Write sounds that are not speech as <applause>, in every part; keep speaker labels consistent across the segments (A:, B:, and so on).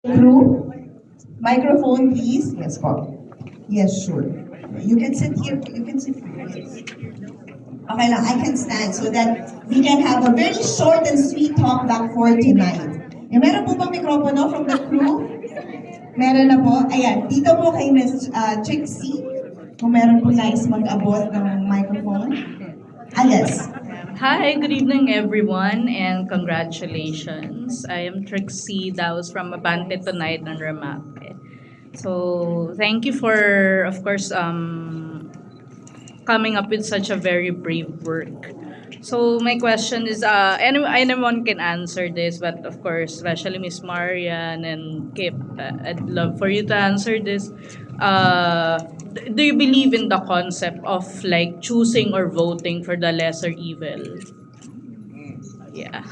A: Crew, microphone please. Yes, po. Yes, sure. You can sit here. You can sit here. Yes. Okay lang, I can stand so that we can have a very short and sweet talk back for tonight. Eh, meron po bang mikropono from the crew? Meron na po. Ayan, dito po kay Miss uh, Trixie. Kung meron po nais mag-abot ng microphone. Ah, yes.
B: Hi, good evening everyone and congratulations. I am Trixie Daos from Abante Tonight on Ramape. So, thank you for, of course, um, coming up with such a very brave work. So, my question is, uh, any, anyone can answer this, but of course, especially Miss Marian and Kip, uh, I'd love for you to answer this. Uh, do you believe in the concept of like choosing or voting for the lesser evil? Yeah.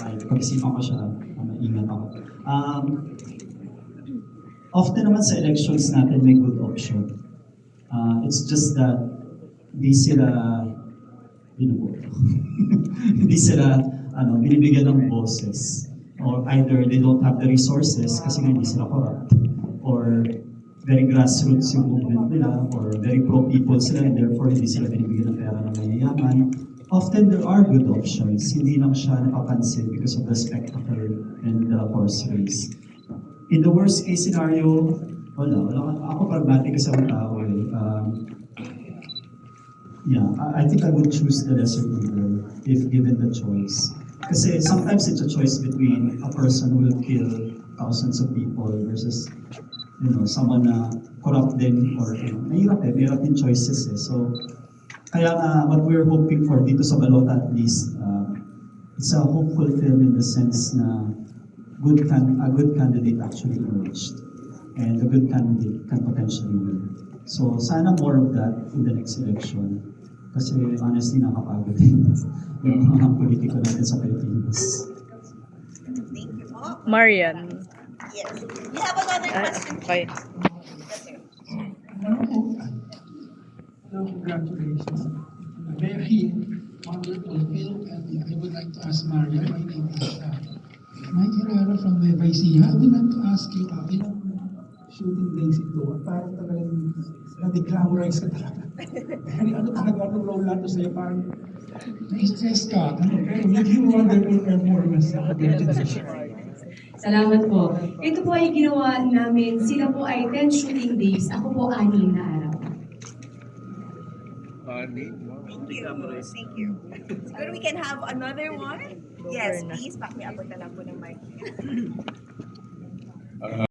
C: Ay, pag-isipan ko siya, uh, maingat ako. Um, often naman sa elections natin may good option. Uh, it's just that di sila binuboto. <laughs> Hindi sila ano, binibigyan ng boses. Or either they don't have the resources kasi hindi sila corrupt. Or very grassroots yung movement nila or very pro-people sila and therefore hindi sila binibigyan ng pera ng mayayaman. Often there are good options, hindi lang siya napapansin because of the spectacle and the horse race. In the worst case scenario, wala. wala ako pragmatic kasi ang tao eh. Um, yeah, I, I think I would choose the lesser evil if given the choice. Kasi sometimes it's a choice between a person who will kill thousands of people versus you know, someone na corrupt din or you know, mahirap eh, mahirap din choices eh. So, kaya nga, what we're hoping for dito sa Balota at least, uh, it's a hopeful film in the sense na good can a good candidate actually emerged. And a good candidate can potentially win. So, sana more of that in the next election. Kasi honestly, nakapagod din <laughs> yung mga politiko natin sa Pilipinas.
A: Thank you po.
B: Marian.
A: Yes. We have another
B: Uh,
A: question.
B: okay.
D: Hello, congratulations. A very wonderful film, and I would like to ask Maria, my name is uh, Mike Herrera from Nueva Ecija. I would like to ask you, uh, ilang shooting days ito? At parang talagang na-glamorize ka talaga. <laughs> Very ano talaga, anong role nato sa'yo? Parang na-stress ka. Naging wonderful performance. Congratulations.
E: Salamat po. Ito po ay ginawa namin, sila po ay 10 shooting days, ako po 6 na araw.
A: Thank you. Thank you. Siguro we can have another one? Yes, please. Pakiabot na lang po ng mic. <laughs>